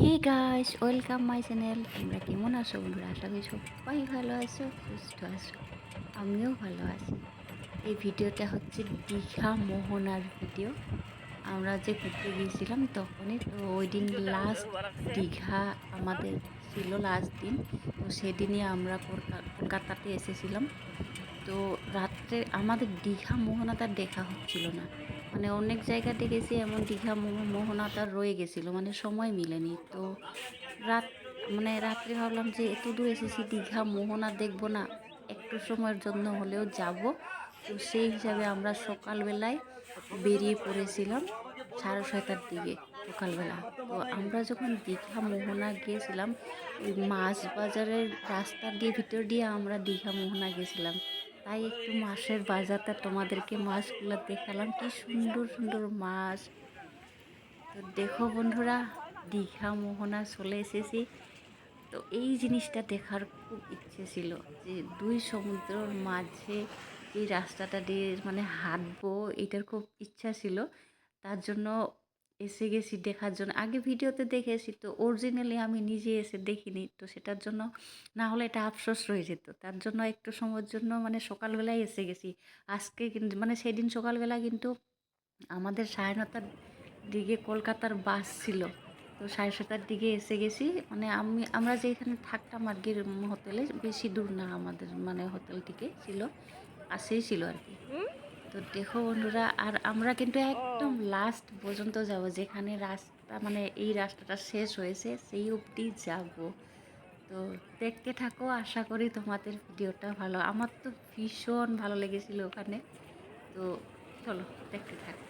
Hey guys welcome my channel তোমরা কেমন আছো বন্ধুরা? আশা করি সবাই ভালো আছো, সুস্থ আছো। আমিও ভালো আছি। এই ভিডিওটা হচ্ছে দীঘা মোহনার ভিডিও। আমরা যে ঘুরতে গিয়েছিলাম তখনই তো ওই দিন লাস্ট দীঘা আমাদের ছিল লাস্ট দিন। তো সেদিনই আমরা কলকা- কলকাতাতে এসেছিলাম। তো রাত্রে আমাদের দীঘা মোহনাটা দেখা হচ্ছিল না। মানে অনেক জায়গাতে গেছি এমন দীঘা মোহ- মোহনাটা রয়ে গেছিল মানে সময় মিলেনি। তো রাত মানে রাত্রে ভাবলাম যে এত দূর এসেছি, দীঘা, মোহনা দেখব না, একটু সময়ের জন্য হলেও যাব। তো সেই হিসাবে আমরা সকালবেলায় বেরিয়ে পড়েছিলাম সাড়ে ছয়টার দিকে সকালবেলা। তো আমরা যখন দীঘা, মোহনা গিয়েছিলাম, ওই মাছ বাজারের রাস্তা দিয়ে, ভিতর দিয়ে আমরা দীঘা, মোহনা গেছিলাম। তাই একটু মাছের বাজারটা তোমাদেরকে মাছগুলো দেখালাম। কি সুন্দর সুন্দর মাছ। তো দেখো বন্ধুরা, দীঘা মোহনা চলে এসেছি। তো এই জিনিসটা দেখার খুব ইচ্ছে ছিল যে দুই সমুদ্রর মাঝে এই রাস্তাটা দিয়ে মানে হাঁটবো, এটার খুব ইচ্ছা ছিল। তার জন্য এসে গেছি দেখার জন্য। আগে ভিডিওতে দেখেছি তো অরিজিনালি আমি নিজে এসে দেখিনি, তো সেটার জন্য না হলে এটা আফসোস রয়ে যেত। তার জন্য একটু সময়ের জন্য মানে সকালবেলায় এসে গেছি। আজকে কিন্তু মানে সেদিন সকালবেলা কিন্তু আমাদের সাড়ে নটার দিকে কলকাতার বাস ছিল। তো সাড়ে সাতটার দিকে এসে গেছি। মানে আমি আমরা যেখানে থাকতাম আর কি হোটেলে, বেশি দূর না আমাদের মানে হোটেল থেকে ছিল আসেই ছিল আর কি। তো দেখো বন্ধুরা আর আমরা কিন্তু একদম লাস্ট পর্যন্ত যাব যেখানে রাস্তা মানে এই রাস্তাটা শেষ হয়েছে সেই অবধি যাব। তো দেখতে থাকো আশা করি তোমাদের ভিডিওটা ভালো। আমার তো ভীষণ ভালো লেগেছিলো ওখানে। তো চলো দেখতে থাকো।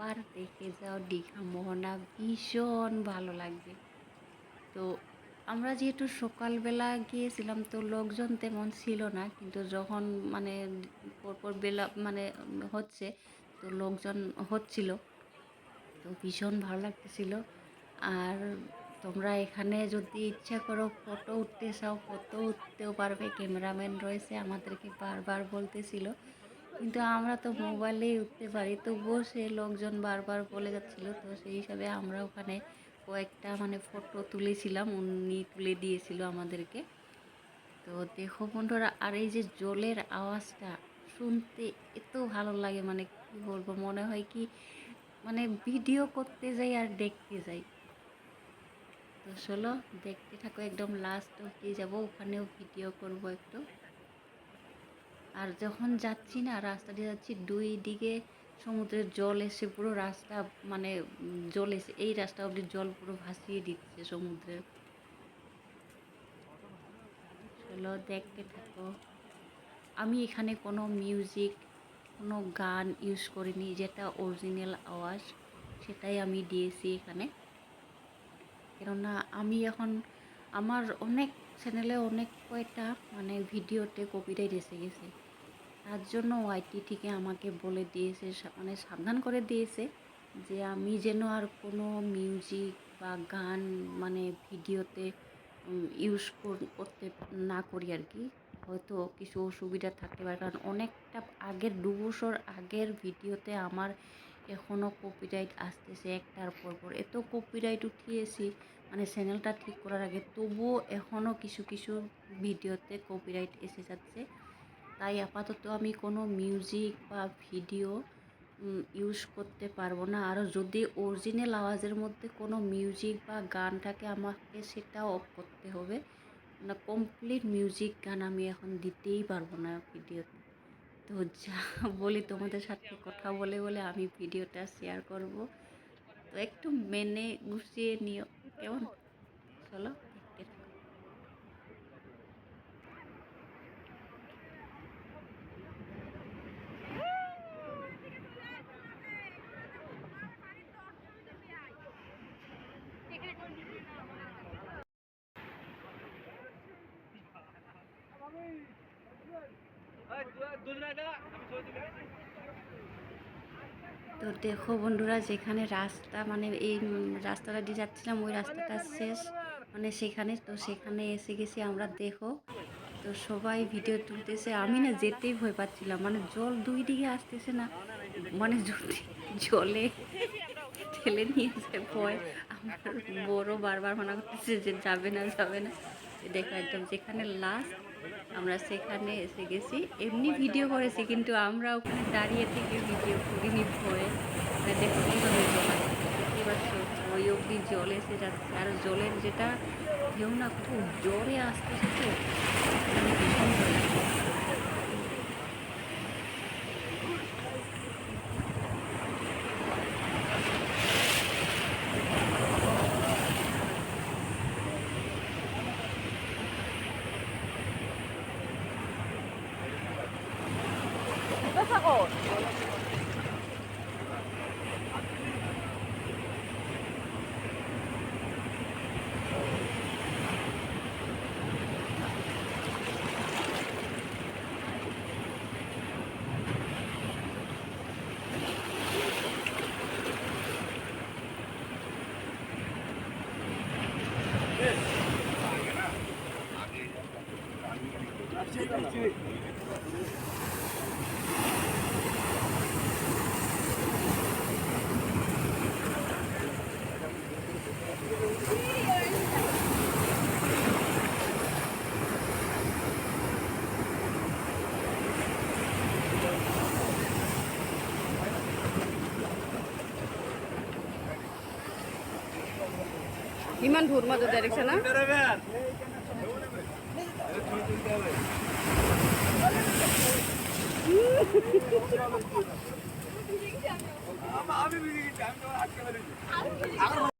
একবার দেখে যাও, দীঘা মোহনা ভীষণ ভালো লাগবে। তো আমরা যেহেতু সকালবেলা গিয়েছিলাম, তো লোকজন তেমন ছিল না, কিন্তু যখন মানে পরপর বেলা মানে হচ্ছে, তো লোকজন হচ্ছিল। তো ভীষণ ভালো লাগতেছিল। আর তোমরা এখানে যদি ইচ্ছা করো ফটো উঠতে চাও, ফটো উঠতেও পারবে। ক্যামেরাম্যান রয়েছে, আমাদেরকে বারবার বলতেছিল। কিন্তু আমরা তো মোবাইলেই উঠতে পারি। তবুও সে লোকজন বারবার বলে যাচ্ছিল, তো সেই হিসাবে আমরা ওখানে কয়েকটা মানে ফটো তুলেছিলাম, উনি তুলে দিয়েছিল আমাদেরকে। তো দেখো বন্ধুরা, আর এই যে জলের আওয়াজটা শুনতে এত ভালো লাগে মানে কি বলব, মনে হয় কি মানে ভিডিও করতে যাই আর দেখতে যাই। তো চলো, দেখতে থাকো, একদম লাস্ট অব্দি যাব, ওখানেও ভিডিও করব একটু। আর যখন যাচ্ছি না, রাস্তা দিয়ে যাচ্ছি, দুই দিকে সমুদ্রের জল এসে পুরো রাস্তা মানে জল এসে, এই রাস্তা অব্দি জল পুরো ভাসিয়ে দিচ্ছে সমুদ্রের চলো দেখতে থাকো। আমি এখানে কোনো মিউজিক, কোনো গান ইউজ করিনি যেটা অরিজিনাল আওয়াজ, সেটাই আমি দিয়েছি এখানে। কেননা আমি এখন, আমার অনেক চ্যানেলে অনেক কয়টা মানে ভিডিওতে কপিরাইট এসে গেছে। তার জন্য ওয়াইটি থেকে আমাকে বলে দিয়েছে মানে সাবধান করে দিয়েছে যে আমি যেন আর কোনো মিউজিক বা গান মানে ভিডিওতে ইউজ করতে না করি আর কি। হয়তো কিছু অসুবিধা থাকতে পারে, কারণ অনেকটা আগের, দু বছর আগের ভিডিওতে আমার এখনও কপিরাইট আসতেছে একটার পর পর। এত কপিরাইট উঠিয়েছি মানে চ্যানেলটা ঠিক করার আগে, তবুও এখনও কিছু কিছু ভিডিওতে কপিরাইট এসে যাচ্ছে। তাই আপাতত আমি কোনো মিউজিক বা ভিডিও ইউজ করতে পারব না। আর যদি অরিজিনাল আওয়াজের মধ্যে কোনো মিউজিক বা গান থাকে আমাকে সেটা অফ করতে হবে। না কমপ্লিট মিউজিক গান আমি এখন দিতেই পারব না ভিডিওতে তো। যা বলি তোমাদের সাথে কথা বলে বলে আমি ভিডিওটা শেয়ার করব। তো একটু মেনে গুছিয়ে নিও। কেমন? চলো দেখতে থাকো তো দেখো বন্ধুরা, যেখানে রাস্তা মানে এই রাস্তাটা দিয়ে যাচ্ছিলাম, ওই রাস্তাটা শেষ মানে সেখানে, তো সেখানে এসে গেছি আমরা, দেখো। তো সবাই ভিডিও তুলতেছে, আমি না যেতেই ভয় পাচ্ছিলাম মানে জল দুই দিকে আসতেছে না মানে জলে ঠেলে নিয়ে ভয়, আমার বড় বারবার মানা করতেছে যে যাবে না যাবে না। দেখো একদম যেখানে লাস্ট আমরা সেখানে এসে গেছি। এমনি ভিডিও করেছি, কিন্তু আমরা ওখানে দাঁড়িয়ে থেকে ভিডিও করিনি ভয়ে। মানে দেখো কীভাবে জল পাচ্ছ ওই অবধি জল এসে যাচ্ছে। আর জলের যেটা, কেউ না খুব জোরে আসতে তো মানে ইমান ভোর মতো ডাইরেকশন না? কি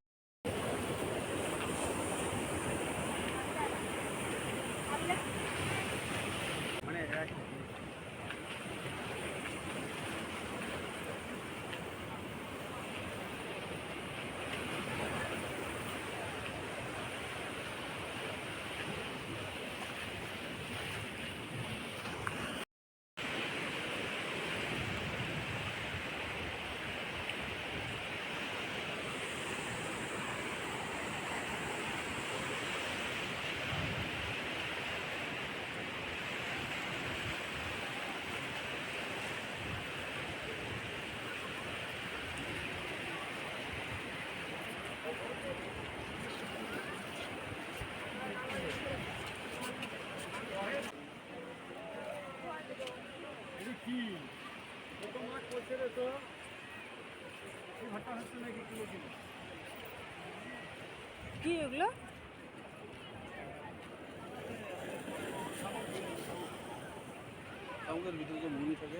কি ওগুলো আমাদের ভিতরে যে মুড়ি থাকে।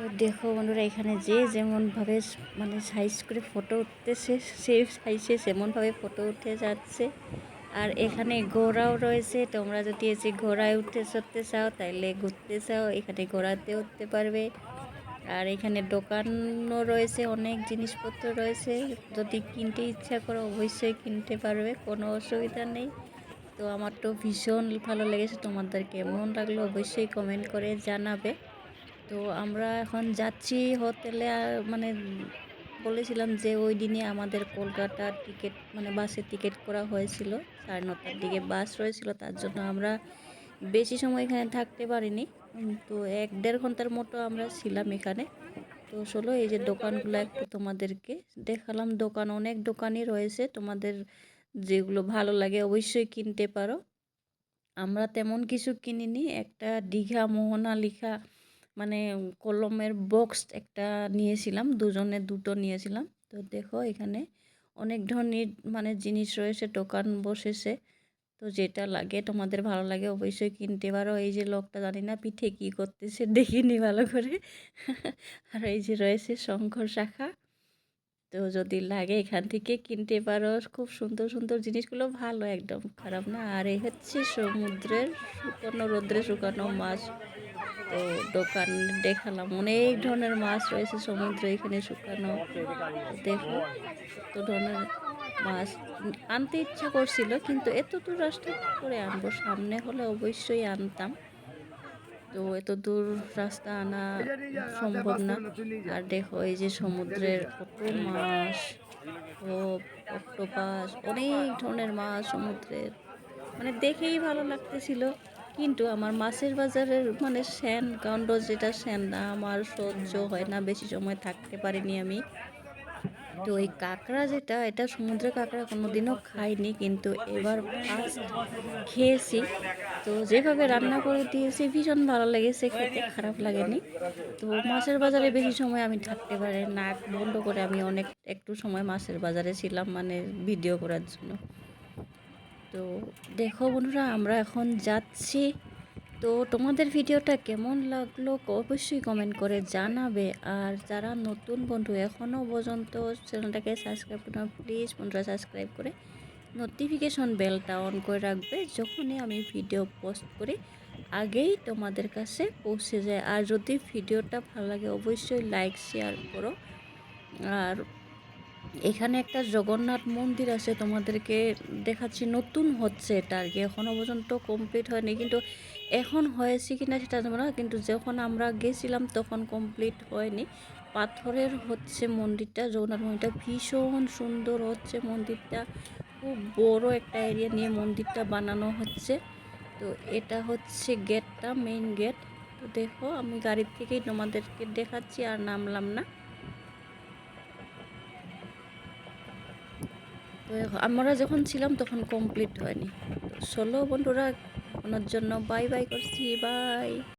তো দেখো বন্ধুরা, এখানে যে যেমনভাবে মানে সাইজ করে ফটো উঠতেছে সেই সাইজে সেমনভাবে ফটো উঠে যাচ্ছে। আর এখানে ঘোড়াও রয়েছে, তোমরা যদি এসে ঘোড়ায় উঠতে চড়তে চাও, তাইলে ঘুরতে চাও, এখানে ঘোড়াতে উঠতে পারবে। আর এখানে দোকানও রয়েছে, অনেক জিনিসপত্র রয়েছে, যদি কিনতে ইচ্ছা করো অবশ্যই কিনতে পারবে, কোনো অসুবিধা নেই। তো আমার তো ভীষণ ভালো লেগেছে, তোমাদের কেমন লাগল অবশ্যই কমেন্ট করে জানাবে। তো আমরা এখন যাচ্ছি হোটেলে মানে বলেছিলাম যে ওই দিনে আমাদের কলকাতার টিকিট মানে বাসের টিকিট করা হয়েছিল, সাড়ে নটার দিকে বাস রয়েছিল, তার জন্য আমরা বেশি সময় এখানে থাকতে পারিনি। তো এক দেড় ঘণ্টার মতো আমরা ছিলাম এখানে। তো চলো, এই যে দোকানগুলো একটু তোমাদেরকে দেখালাম। দোকান, অনেক দোকানই রয়েছে, তোমাদের যেগুলো ভালো লাগে অবশ্যই কিনতে পারো। আমরা তেমন কিছু কিনিনি, একটা দীঘা মোহনা লিখা কলমের বক্স একটা নিয়েছিলাম, দুজনে দুটো নিয়েছিলাম। তো দেখো এখানে অনেক ধরনের মানে জিনিস রয়েছে, দোকান বসেছে। তো যেটা লাগে, তোমাদের ভালো লাগে অবশ্যই কিনতে পারো। এই যে লোকটা জানি না পিঠে কী করতেছে, দেখিনি ভালো করে। আর এই যে রয়েছে শঙ্কর শাখা। তো যদি লাগে এখান থেকে কিনতে পারো। খুব সুন্দর সুন্দর জিনিসগুলো ভালো, একদম খারাপ না। আর এই হচ্ছে সমুদ্রের শুকানো, রোদ্রে শুকানো মাছ। তো দোকান দেখালাম। অনেক ধরনের মাছ রয়েছে, সমুদ্রে এখানে শুকানো। দেখো কত ধরনের মাছ। আনতে ইচ্ছা করছিল, কিন্তু এত দূর রাস্তা করে আনব? সামনে হলে অবশ্যই আনতাম। তো এত দূর রাস্তা আনা সম্ভব না। আর দেখো, এই যে সমুদ্রের কত মাছ অক্টোপাস, অনেক ধরনের মাছ সমুদ্রের। মানে দেখেই ভালো লাগতেছিল। কিন্তু আমার মাছের বাজারের মানে শ্যান কাণ্ড যেটা শ্যান না, আমার সহ্য হয় না, বেশি সময় থাকতে পারিনি আমি। তো ওই কাঁকড়া যেটা, এটা সমুদ্রে কাঁকড়া কোনোদিনও খাইনি, কিন্তু এবার ফার্স্ট খেয়েছি। তো যেভাবে রান্না করে দিয়েছি, ভীষণ ভালো লেগেছে, খেতে খারাপ লাগেনি। তো মাছের বাজারে বেশি সময় আমি থাকতে পারি নাক বন্ধ করে আমি অনেক, একটু সময় মাছের বাজারে ছিলাম মানে ভিডিও করার জন্য। তো দেখো বন্ধুরা, আমরা এখন যাচ্ছি। তো তোমাদের ভিডিওটা কেমন লাগল অবশ্যই কমেন্ট করে জানাবে। আর যারা নতুন বন্ধু এখনও পর্যন্ত চ্যানেলটাকে সাবস্ক্রাইব করো প্লিজ বন্ধুরা সাবস্ক্রাইব করে নোটিফিকেশন বেলটা অন করে রাখবে। যখনই আমি ভিডিও পোস্ট করি, আগেই তোমাদের কাছে পৌঁছে যায়। আর যদি ভিডিওটা ভালো লাগে, অবশ্যই লাইক শেয়ার করো। আর এখানে একটা জগন্নাথ মন্দির আছে, তোমাদেরকে দেখাচ্ছি। নতুন হচ্ছে এটা আর কি এখনও পর্যন্ত কমপ্লিট হয়নি। কিন্তু এখন হয়েছে কি না সেটা না, কিন্তু যখন আমরা গেছিলাম তখন কমপ্লিট হয়নি। পাথরের হচ্ছে মন্দিরটা, জগন্নাথ মন্দিরটা ভীষণ সুন্দর হচ্ছে মন্দিরটা। খুব বড় একটা এরিয়া নিয়ে মন্দিরটা বানানো হচ্ছে। তো এটা হচ্ছে গেটটা মেইন গেট তো দেখো, আমি গাড়ির থেকেই তোমাদেরকে দেখাচ্ছি, আর নামলাম না। আমরা যখন ছিলাম তখন কমপ্লিট হয়নি। ষোলো বন্ধুরা ওনার জন্য বাই বাই করছি বাই